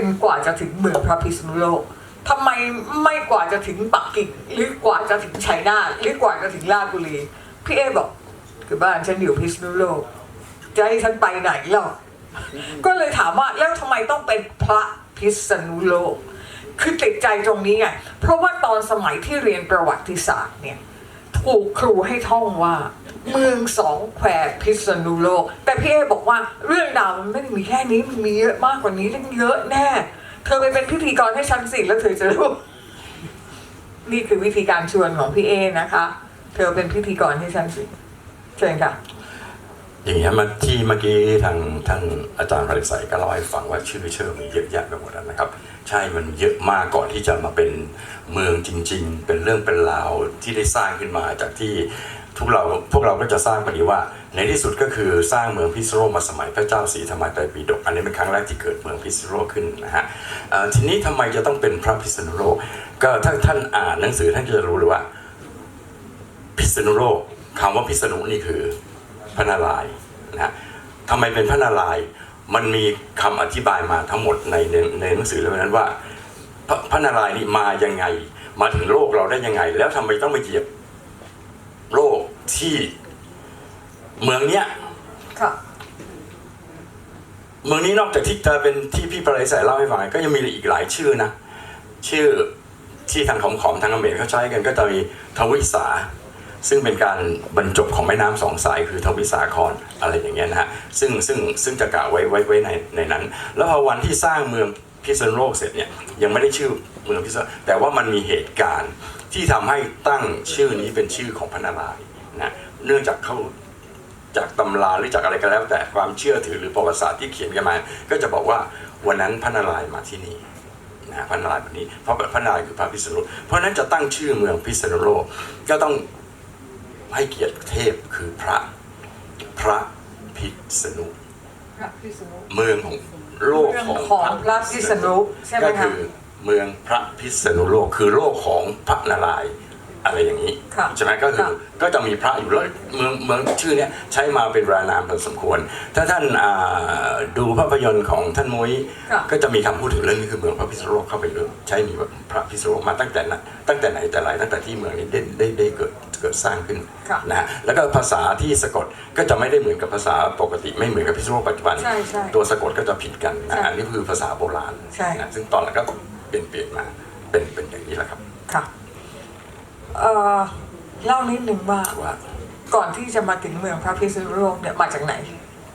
เป็นกว่าจะถึงเมืองพระพิษณุโลกทำไมไม่กว่าจะถึงปักกิ่งหรือกว่าจะถึงชัยนาทหรือกว่าจะถึงราชบุรีพี่เอบอกคือบ้านฉันอยู่พิษณุโลกจะให้ฉันไปไหนเล่าก็เลยถามว่าแล้วทำไมต้องเป็นพระพิษณุโลก คือติดใจตรงนี้ไงเพราะว่าตอนสมัยที่เรียนประวัติศาสตร์เนี่ยถูกครูให้ท่องว่า เมืองสองแควพิษณุโลก แต่พี่เอบอกว่าเรื่องราวมันไม่ได้มีแค่นี้มันมีเยอะมากกว่านี้ตั้งเยอะแน่ เธอไปเป็นพิธีกรให้ฉันสิแล้วเธอจะรู้นี่คือวิธีการชวนของพี่เอนะคะ เธอเป็นพิธีกรให้ฉันสิเชิญค่ะอย่างเงี้ยมันที่เมื่อกี้ทางท่านอาจารย์ปริสัยก็เล่าให้ฟังว่าชื่อเชื่อมีเยอะแยะไปหมดนะครับ ใช่มันเยอะมากก่อนที่จะมาเป็นเมืองจริง ๆ เป็นเรื่องเป็นราวที่ได้สร้างขึ้นมาจากที่ ทุกเราพวกเราก็จะสร้างปฏิว่า ในที่สุดก็คือสร้างเมืองพิษโลกมาสมัยพระเจ้าศรีธรรมไตรปิฎกอันนี้เป็นครั้งแรกที่เกิดเมืองพิษโลกขึ้นนะฮะทีนี้ทำไมจะต้องเป็นพระพิษณุโลกก็ถ้าท่านอ่านหนังสือท่านจะรู้เลยว่า พิษณุโลกคำว่าพิษณุนี่คือพระนารายณ์นะฮะทำไมเป็นพระนารายณ์มันมีคำอธิบายมาทั้งหมดในในในหนังสือเล่มนั้นว่าพระพระนารายณ์นี่มายังไง มาถึงโลกเราได้ยังไง แล้วทำไมต้องมาเหยียบโลก ที่เมืองเนี้ยค่ะเมืองนี้นอกจากที่จะเป็นที่พี่ประไรสายเล่าให้ฟังก็ยังมีอีกหลายชื่อนะ ชื่อที่ทางของของทางอเมริกเขาใช้กันก็จะมีทวิสา ซึ่งเป็นการบรรจบของแม่น้ำสองสายคือทวิสาครอะไรอย่างเงี้ยนะฮะซึ่งซึ่งซึ่งจะกล่าวไว้ไว้ไว้ในในนั้น แล้วพอวันที่สร้างเมืองพิษณุโลกเสร็จเนี่ยยังไม่ได้ชื่อเมืองพิษณุแต่ว่ามันมีเหตุการณ์ที่ทำให้ตั้งชื่อนี้เป็นชื่อของพระนารายณ์นะ เนื่องจากเขาจากตำราหรือจากอะไรก็แล้ว แต่ความเชื่อถือหรือประวัติศาสตร์ที่เขียนกันมา ก็จะบอกว่าวันนั้นพระนารายณ์มาที่นี่นะพระนารายณ์แบบนี้ เพราะพระนารายณ์คือพระพิษณุเพราะฉะนั้นจะตั้งชื่อเมืองพิษณุโลกก็ต้องให้เกียรติเทพคือพระพระพิษณุพระพิษณุเมืองของโลกเรื่องของของพระพิษณุใช่ไหมก็คะคือเมืองพระพิษณุโลกคือโลกของพระนารายณ์ อะไรอย่างนี้ค่ะใช่ไหมก็คือค่ะก็จะมีพระอยู่แล้วเมืองเมืองชื่อเนี้ยใช้มาเป็นเวลานานพอสมควร ถ้าท่านอ่าดูภาพยนตร์ของท่านมุ้ยค่ะก็จะมีคำพูดถึงเรื่องนี้คือเมืองพระพิษณุโลกเข้าไปเลยใช้มีแบบพระพิษณุโลกมาตั้งแต่นั้นตั้งแต่ไหนแต่ไรตั้งแต่ที่เมืองนี้ได้ได้ได้เกิดเกิดสร้างขึ้นค่ะนะฮะแล้วก็ภาษาที่สะกดก็จะไม่ได้เหมือนกับภาษาปกติไม่เหมือนกับพิษณุโลกปัจจุบันใช่ใช่ตัวสะกดก็จะผิดกันใช่นะอันนี้คือภาษาโบราณใช่นะซึ่งตอนหลังก็เปลี่ยนเปลี่ยนมาเป็นเป็นอย่างนี้แหละครับค่ะ เอ่อเล่านิดหนึ่งว่าว่า ก่อนที่จะมาถึงเมืองพระพิษณุโลกเนี่ยมาจากไหน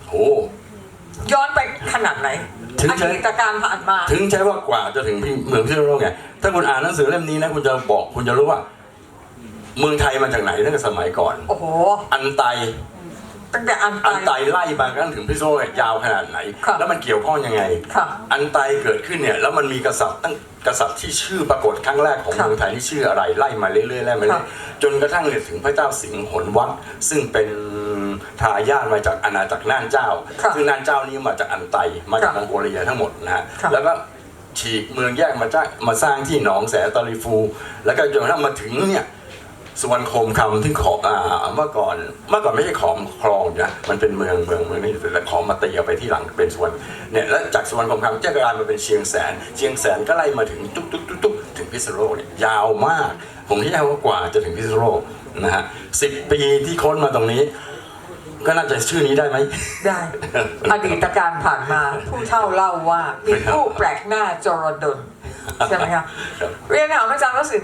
โอ้ ย้อนไปขนาดไหนถึงอจะดีตการผ่านมา ถึงใช้ว่ากว่าจะถึงเมืองพิษณุโลกไงถ้าคุณอ่านหนังสือเล่มนี้นะคุณจะบอกคุณจะรู้ว่า เมืองไทยมาจากไหนตั้งแต่สมัยก่อน โอ้โห อันไต ตั้งแต่อันอันไตไตไล่มากันถึงพิษณุโลกเนี่ยยาวขนาดไหนค่ะแล้วมันเกี่ยวข้องยังไงค่ะอันไตเกิดขึ้นเนี่ยแล้วมันมีกษัตริย์ตั้งกษัตริย์ที่ชื่อปรากฏครั้งแรกของค่ะเมืองไทยที่ชื่ออะไรไล่มาเรื่อยๆไล่มาเรื่อยค่ะๆจนกระทั่งเนี่ยถึงพระเจ้าสิงห์หนวัดซึ่งเป็นทายาทมาจากอาณาจักรน่านเจ้าค่ะซึ่งน่านเจ้านี้มาจากอันไตมาจากค่ะมองโกเลียทั้งหมดนะฮะค่ะแล้วก็ ฉีกเมืองแยกมาจ้างมาสร้างที่หนองแสตอริฟู แล้วก็จนกระทั่งมาถึงเนี่ย สุวรรณโคมคำที่ขออ่าเมื่อก่อนเมื่อก่อนไม่ใช่ขอมคลองนะมันเป็นเมืองเมืองเมืองนี้แต่ขอมมาตีเอาไปที่หลังเป็นสุวรรณเนี่ยแล้วจากสุวรรณโคมคำจะกลายมาเป็นเชียงแสน เชียงแสนก็ไล่มาถึงตุ๊กตุ๊กตุ๊กตุ๊กถึงพิษณุโลกเนี่ยยาวมาก ผมที่ยว่ากว่าจะถึงพิษณุโลกนะฮะสิบปีที่ค้นมาตรงนี้ ก็น่าจะชื่อนี้ได้ไหมได้ อดีตการผ่านมาผู้เฒ่าเล่าว่ามีผู้แปลกหน้าจรดลใช่ไหมคะครับเรียนถามอาจารย์วสินทร์